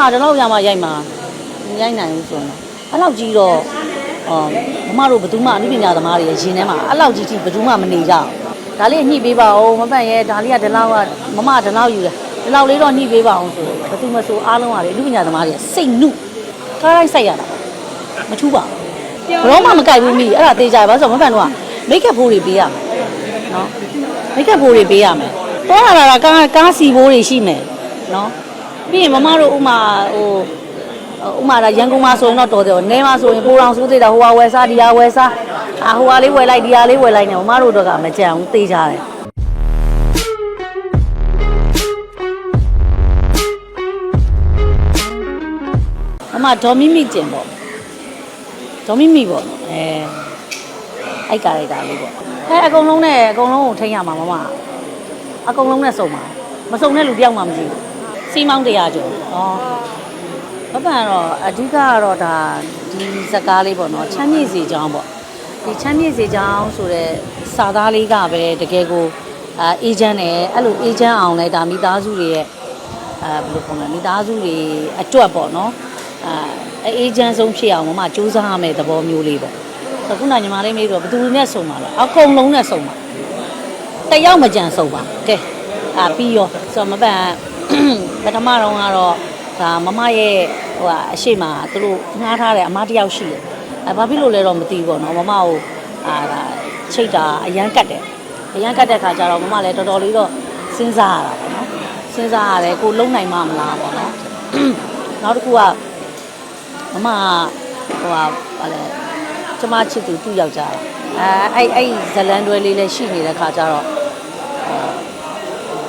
ကဒီလောက်ရမှရိုက်မှာမရိုက်နိုင်ဘူးဆိုရင်အဲ့လောက်ကြီးတော့အော်မမတို့ဘယ်သူမှအနုပညာသမားတွေရဲ့ရင်ထဲမှာအဲ့လောက်ကြီးထိဘယ်သူမှမနေကြဘူးဒါလေးညှိပေးပါဦးမပန့်ရဲ့ဒါလေးကဒီလောက်ကမမဒီလောက်ယူတယ်ဒီလောက်လေးတော့ညှိပေးပါအောင်ဆိုဘယ်သူမဆိုအားလုံးကလေအနုပညာသမားတွေစိတ်နုကားတိုင်းစိုက်ရတာမထူးပါဘူးဘလုံးမှမကြိုက်ဘူးမိအဲ့ဒါတေးကြပါဆိုတော့မပန့်တော့မိတ်ကပ်ဖိုးတွေပေးရမယ်နော်မိတ်ကပ်ဖိုးတွေပေးရမယ်တော့လာတာကားကားစီဘိုးတွေရှိမယ်နော် ပြီးရင်မမတို့ဥမာဟိုဥမာဒါရန်ကုန်မှာဆိုရင်တော့တော်တယ်။နဲမှာဆိုရင်ပိုးတော်ဆိုးသေးတာဟိုဟာဝယ်စားဒီဟာဝယ်စားအာဟိုဟာလေးဝယ်လိုက်ဒီဟာလေးဝယ်လိုက်နေမမတို့တော့ကမကြံဘူးသိကြတယ်။အမဒေါ်မီမီကျင်ပေါ့။ဒေါ်မီမီပေါ့နော်။အဲအဲ့ကာရိုက်တာလေးပေါ့။အဲအကုန်လုံးနဲ့အကုန်လုံးကိုထိန်းရမှာမမ။အကုန်လုံးနဲ့စုံပါ။မစုံတဲ့လူတယောက်မှမရှိဘူး။ စီးမောင်းတရားကျော်။ဩဘပန်တော့အဓိကကတော့ဒါဒီဇကားလေးပေါ့နော်ချမ်းမြေ့စီချောင်းပေါ့ဒီချမ်းမြေ့စီချောင်းဆိုတဲ့စာသားလေးကပဲတကယ်ကိုအာအေဂျင့်နဲ့အဲ့လိုအေဂျင့်အောင်လဲဒါမိသားစုတွေရဲ့အာဘယ်လိုပုံလဲမိသားစုတွေအတွက်ပေါ့နော်အာအေဂျင့်ဆုံးဖြစ်အောင်မမစူးစမ်းရမယ့်သဘောမျိုးလေးပေါ့ဆိုခုနညီမလေးမေးတော့ဘယ်သူနဲ့ဆုံပါလဲအကုန်လုံးနဲ့ဆုံပါတယောက်မကြံဆုံပါကဲအာပြီးရောဆိုတော့မပန် ပထမတော့ကတော့ဒါမမရဲ့ဟိုဟာအရှိမသူတို့ငှားထားတဲ့အမတစ်ယောက်ရှိတယ်အဲဘာဖြစ်လို့လဲတော့မသိဘူးပေါ့နော်မမကိုအာဒါချိတ်တာအရန်ကတ်တယ်အရန်ကတ်တဲ့ခါကျတော့မမလည်းတော်တော်လေးတော့စဉ်းစားရတာပေါ့နော်စဉ်းစားရတယ်ကိုလုံနိုင်မှမလားပေါ့နော်နောက်တစ်ခုကမမဟိုဟာဘာလဲကျမချစ်သူသူ့ယောက်ျားအဲအဲ့အဲ့ဇလန်တွဲလေးလည်းရှိနေတဲ့ခါကျတော့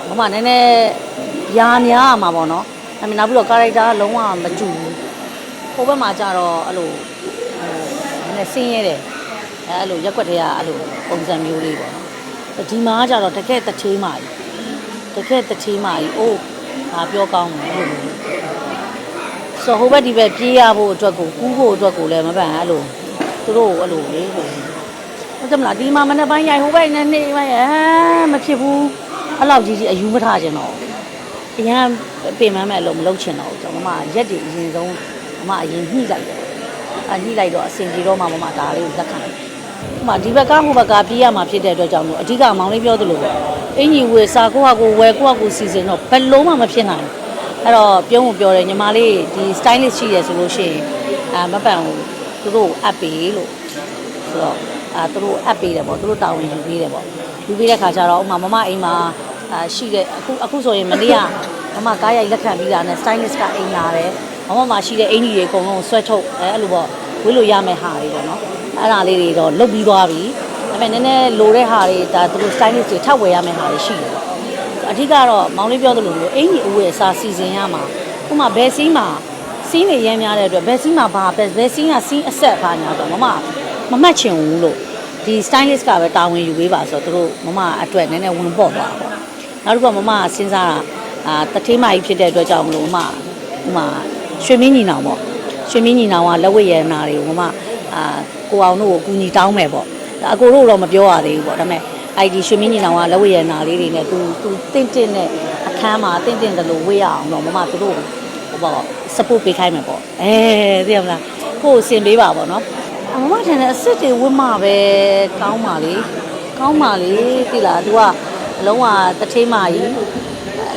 မမနည်းနည်း ရာများရမှာပေါ့နော်အမေနောက်ပြီးတော့ character ကလုံးဝမတူဘူးဟိုဘက်မှာကျတော့အဲ့လိုဟိုနည်းနည်းဆင်းရဲတယ်အဲအဲ့လိုရက်ွက်တွေကအဲ့လိုပုံစံမျိုးလေးပေါ့နော်ဒီမှာကကျတော့တကယ်တထေးမာကြီးတကယ်တထေးမာကြီးအိုးငါပြောကောင်းတယ်အဲ့လိုမျိုးဆိုဟိုဘက်ဒီဘက်ပြေးရဖို့အတွက်ကိုကူးဖို့အတွက်ကိုလည်းမပန်အဲ့လိုသူတို့အဲ့လိုလေဟုတ်တယ်မလားဒီမှာမနေ့ပိုင်းရိုက်ဟိုဘက်နဲ့နေပိုင်းအဲမဖြစ်ဘူးအဲ့လောက်ကြီးကြီးအယူမထားခြင်းတော့ အရန်ပင်မမဲ့လို့မလုပ်ချင်တော့ဘူးကျွန်တော်မမရက်တည်အရင်ဆုံးမမအရင်ညှိလိုက်တယ်အညှိလိုက်တော့အစင်ကြီးတော့မှမမဒါလေးကိုလက်ခံတယ်ဥမာဒီဘက်ကဟိုဘက်ကပြေးရမှာဖြစ်တဲ့အတွက်ကြောင့်မို့အဓိကမောင်လေးပြောသလိုပဲအင်ကြီးဝယ်စာကိုဟာကိုဝယ်ကိုဟာကိုစီစဉ်တော့ဘယ်လုံးမှမဖြစ်နိုင်ဘူးအဲ့တော့ပြုံးကိုပြောတယ်ညီမလေးဒီ stylist ရှိရဆိုလို့ရှိရင်အာမပန်ကိုသူတို့အပ်ပေးလို့ဆိုတော့အာသူတို့အပ်ပေးတယ်ပေါ့သူတို့တာဝန်ယူပေးတယ်ပေါ့ယူပေးတဲ့ခါကျတော့ဥမာမမအိမ်မှာ အာရှိတဲ့အခုအခုဆိုရင်မနေ့ကမမကားရိုက်လက်ခံပြီးတာနဲ့ stylist ကအိမ်လာတယ်မမမှာရှိတဲ့အင်ကြီးတွေအကုန်လုံးဆွဲထုတ်အဲအဲ့လိုပေါ့ဝေးလို့ရမယ့်ဟာတွေပေါ့နော်အဲ့ဒါလေးတွေတော့လုတ်ပြီးသွားပြီဒါပေမဲ့နည်းနည်းလိုတဲ့ဟာတွေဒါသူတို့ stylist တွေထပ်ဝယ်ရမယ့်ဟာတွေရှိတယ်ပေါ့အဓိကတော့မောင်လေးပြောသလိုမျိုးအင်ကြီးအဝယ်အစားစီစဉ်ရမှာဥမာဘယ်စီးမှာစီးနေရမ်းများတဲ့အတွက်ဘယ်စီးမှာဘာဘယ်ဘယ်စီးကစီးအဆက်ဘာညာဆိုတော့မမမမှတ်ချင်ဘူးလို့ဒီ stylist ကပဲတာဝန်ယူပေးပါဆိုတော့သူတို့မမအတွက်နည်းနည်းဝင်ပေါ့သွားတာပေါ့ နောက်တစ်ခုကမမစဉ်းစားတာအာတထေးမကြီးဖြစ်တဲ့အတွက်ကြောင့်မလို့မမဥမာရွှေမင်းညီနောင်ပေါ့ရွှေမင်းညီနောင်ကလက်ဝတ်ရတနာတွေကိုမမအာကိုအောင်တို့ကိုအကူညီတောင်းမယ်ပေါ့ဒါအကိုတို့တော့မပြောရသေးဘူးပေါ့ဒါပေမဲ့ ID ရွှေမင်းညီနောင်ကလက်ဝတ်ရတနာလေးတွေနဲ့သူသူတင့်တင့်နဲ့အခန်းမှာတင့်တင့်တယ်လို့ဝေးရအောင်တော့မမသူတို့ဟိုပေါ့ support ပေးခိုင်းမယ်ပေါ့အဲသိရမလားကိုယ်အဆင်ပေးပါပေါ့နော်အမမထင်တယ်အစ်စ်တွေဝတ်မှပဲကောင်းပါလေကောင်းပါလေသိလား तू က အလုံးဝတထေးမကြီး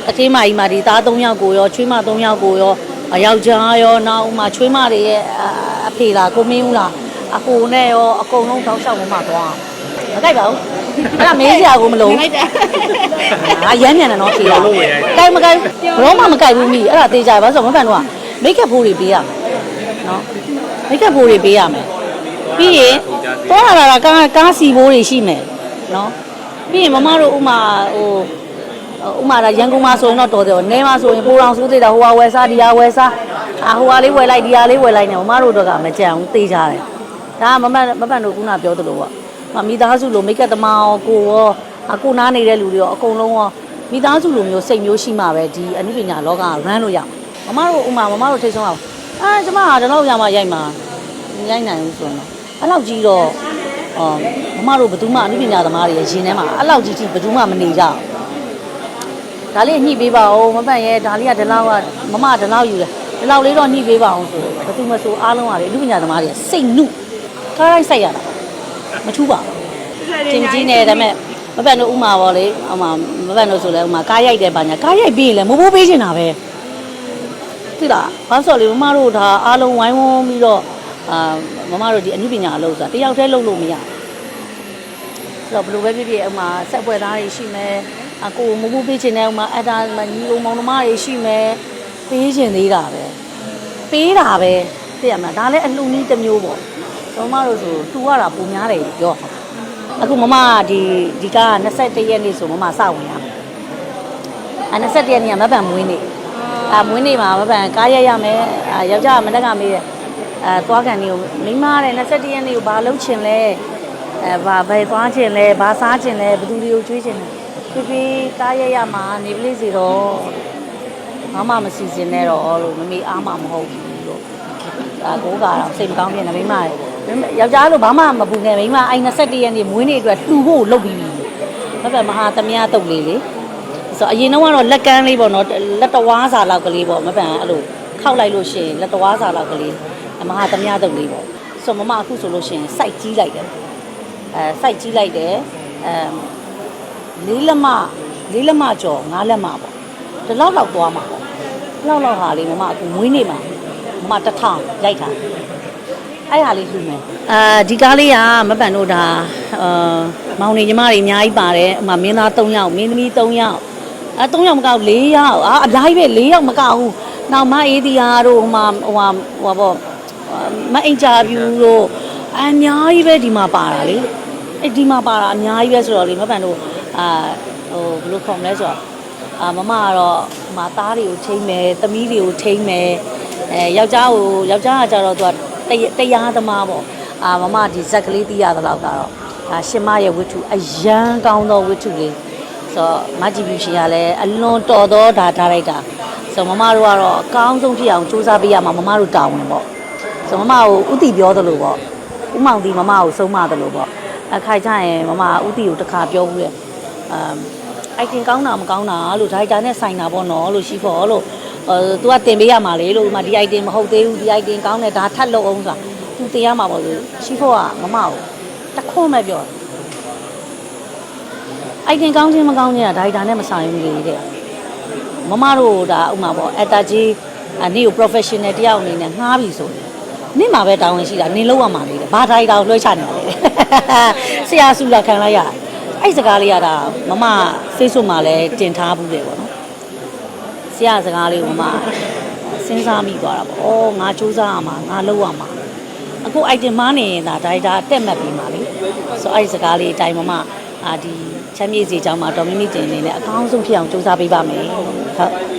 တထေးမကြီးမှာဒီသား၃ယောက်ကိုရောချွေးမ၃ယောက်ကိုရောအယောက်ျားရောနောက်ဥမာချွေးမတွေရဲ့အဖေလားကိုမင်းဦးလားအကိုနဲ့ရောအကုန်လုံးတောက်လျှောက်မှမသွားမကြိုက်ပါဘူးအဲ့ဒါမေးစရာကိုမလိုဘူးအာရမ်းမြန်တယ်နော်ဖြေတာကြိုက်မကြိုက်ဘလုံးမှမကြိုက်ဘူးမိအဲ့ဒါတေးကြပါဆိုတော့မဖန်တော့မိတ်ကပ်ဖိုးတွေပေးရမယ်နော်မိတ်ကပ်ဖိုးတွေပေးရမယ်ပြီးရင်သွားလာတာကားကားစီဘိုးတွေရှိမယ်နော် ပြီးရင်မမတို့ဥမာဟိုဥမာဒါရန်ကုန်မှာဆိုရင်တော့တော်တယ်နဲမှာဆိုရင်ပိုးတော်ဆိုးသေးတာဟိုဟာဝယ်စားဒီဟာဝယ်စားအာဟိုဟာလေးဝယ်လိုက်ဒီဟာလေးဝယ်လိုက်နေမမတို့တော့ကမကြံဘူးသိကြတယ်ဒါကမမမပန်တို့ခုနပြောသလိုပေါ့မမိသားစုလိုမိတ်ကပ်သမားရောကိုရောအကိုနားနေတဲ့လူတွေရောအကုန်လုံးရောမိသားစုလိုမျိုးစိတ်မျိုးရှိမှပဲဒီအနုပညာလောကက run လို့ရမှာမမတို့ဥမာမမတို့ထိတ်ဆုံးအောင်အာကျမဟာဒီလောက်ရမှရိုက်မှာမရိုက်နိုင်ဘူးဆိုရင်တော့အဲ့လောက်ကြီးတော့အော် မမတို့ဘယ်သူမှအနုပညာသမားတွေရဲ့ရင်ထဲမှာအဲ့လောက်ကြီးထိဘယ်သူမှမနေကြဘူးဒါလေးညှိပေးပါဦးမပန့်ရဲ့ဒါလေးကဒီလောက်ကမမဒီလောက်ယူတယ်ဒီဒီလောက်လေးတော့ညှိပေးပါအောင်ဆိုဘယ်သူမဆိုအားလုံးကလေလူပညာသမားတွေစိတ်နုကားရိုက်ဆိုင်ရတာမထူးပါဘူးတင်ကြီးနေဒါပေမဲ့မပန်တို့ဥမာပေါ့လေဥမာမပန်တို့ဆိုလဲဥမာကားရိုက်တယ်ပါညာကားရိုက်ပြီးရင်လည်းမဘိုးပေးချင်တာပဲသိလားဘာလို့ဆိုလေမမတို့ဒါအားလုံးဝိုင်းဝန်းပြီးတော့အာမမတို့ဒီအမှုပညာအလုပ်ဆိုတာတယောက်တည်းလုပ်လို့မရဘူး ဆိုတော့ဘယ်လိုပဲဖြစ်ဖြစ်ဥမာဆက်ပွဲသားတွေရှိမယ်အကိုမဘိုးပေးချင်တဲ့ဥမာအတားညီလုံးမောင်နှမတွေရှိမယ်ပေးချင်သေးတာပဲပေးတာပဲသိရမလားဒါလည်းအလှနည်းတစ်မျိုးပေါ့မမတို့ဆိုတူရတာပုံများတယ်ပြောအခုမမကဒီဒီက21ရက်နေ့ဆိုမမစဝင်ရအဲ21ရက်နေ့ကမပန်မွေးနေ့အာမွေးနေ့မှာမပန်ကားရက်ရမယ်အာယောက်ျားကမတက်ကမေးတယ်အဲသွားကန်နေကိုမိန်းမတဲ့21ရက်နေ့ကိုဘာလုပ်ချင်လဲ အဲဘာဘယ်သွားချင်လဲဘာစားချင်လဲဘယ်သူတွေကိုကျွေးချင်လဲပြပြကားရက်ရမှာနေပလေးစီတော့မမမစီစဉ်နဲ့တော့လို့မမေအားမမဟုတ်ဘူးလို့ဒါကိုကတော့စိတ်မကောင်းပြန်တယ်မိန်းမတွေယောက်ျားလို့ဘာမှမပူနဲ့မိန်းမအိုင်21ရက်နေ့မွေးနေ့အတွက်တူဖို့လုပ်ပြီးပြီဘက်ဘက်မဟာသမယတုတ်လေးလေဆိုအရင်တော့ကတော့လက်ကမ်းလေးပေါ့နော်လက်တဝါးစာလောက်ကလေးပေါ့မပန်အဲ့လိုခောက်လိုက်လို့ရှိရင်လက်တဝါးစာလောက်ကလေးမဟာသမယတုတ်လေးပေါ့ဆိုမမအခုဆိုလို့ရှိရင်စိုက်ကြီးလိုက်တယ် အဲစိုက်ကြီးလိုက်တယ်အဲလေးလက်မလေးလက်မကျော်ငါးလက်မပေါ့ဒီလောက်လောက်သွားမှာပေါ့ဒီလောက်လောက်ဟာလေးမမအခုမွေးနေ့မှာမမတစ်ထောင်ရိုက်တာအဲ့ဟာလေးလှူမယ်အာဒီကားလေးကမပန်တို့ဒါအာမောင်နေညီမတွေအများကြီးပါတယ်အမမင်းသား3ယောက်မင်းသမီး3ယောက်အဲ3ယောက်မကောက်4ယောက်အာအများကြီးပဲ4ယောက်မကောက်ဘူးနောက်မအေးဒီယာတို့ဟိုမှာဟိုဟာဟိုပေါ့မအင်တာဗျူးတို့အများကြီးပဲဒီမှာပါတာလေအဲ့ ဒီမှာပါတာအများကြီးပဲဆိုတော့လေမပန်တို့အာဟိုဘယ်လိုခေါ်မလဲဆိုတော့အာမမကတော့ဟိုမှာသားတွေကိုထိမ့်မယ်သမီးတွေကိုထိမ့်မယ်အဲယောက်ျားကိုယောက်ျားကကြတော့သူကတရတရားသမားပေါ့အာမမဒီဇက်ကလေးသိရသလောက်ကတော့ဒါရှင်မရဲ့ဝတ္ထုအရန်ကောင်းသောဝတ္ထုလေးဆိုတော့မဂျီဗျူရှင်ကလည်းအလွန်တော်သောဒါဒါရိုက်တာဆိုတော့မမတို့ကတော့အကောင်းဆုံးဖြစ်အောင်စူးစမ်းပေးရမှာမမတို့တာဝန်ပေါ့ဆိုတော့မမကိုဥတီပြောသလိုပေါ့ဥမောင်တီမမကိုဆုံးမသလိုပေါ့ အခိုင်ကြရင်မမဥတီကိုတစ်ခါပြောဘူးလေအမ်အိုက်တင်ကောင်းတာမကောင်းတာလို့ဒါရိုက်တာနဲ့ဆိုင်တာပေါ့နော်လို့ရှိဖို့လို့အဲ तू ကတင်ပေးရမှာလေလို့ဒီမှာဒီအိုက်တင်မဟုတ်သေးဘူးဒီအိုက်တင်ကောင်းတယ်ဒါထပ်လုပ်အောင်ဆိုတာ तू တင်ရမှာပေါ့လို့ရှိဖို့ကမမကိုတခွန်းမဲ့ပြောတယ်အိုက်တင်ကောင်းခြင်းမကောင်းခြင်းကဒါရိုက်တာနဲ့မဆိုင်ဘူးလေတဲ့မမတို့ဒါဥမာပေါ့အက်တာကြီးအနေကို professional တယောက်အနေနဲ့ငှားပြီဆိုရင်နေ့မှာပဲတာဝန်ရှိတာနင်လောက်ရမှာလေတဲ့ဘာဒါရိုက်တာကိုလွှဲချနေတယ် ဆရာစုလာခံလိုက်ရအဲ့စကားလေးရတာမမ Facebook မှာလည်းတင်ထားဘူးလေပေါ့နော်ဆရာစကားလေးကိုမမစဉ်းစားမိသွားတာပေါ့။အော်ငါစူးစမ်းရမှာငါလုပ်ရမှာ။အခု item မားနေရင်ဒါဒါရိုက်တာတက်မှတ်ပြီးမှာလေ။ဆိုအဲ့ဒီစကားလေးအတိုင်းမမအာဒီချမ်းမြေ့စီအကြောင်းမှာဒေါ်မီမီတင်နေနဲ့အကောင်းဆုံးဖြစ်အောင်စူးစမ်းပေးပါမယ်။ဟုတ်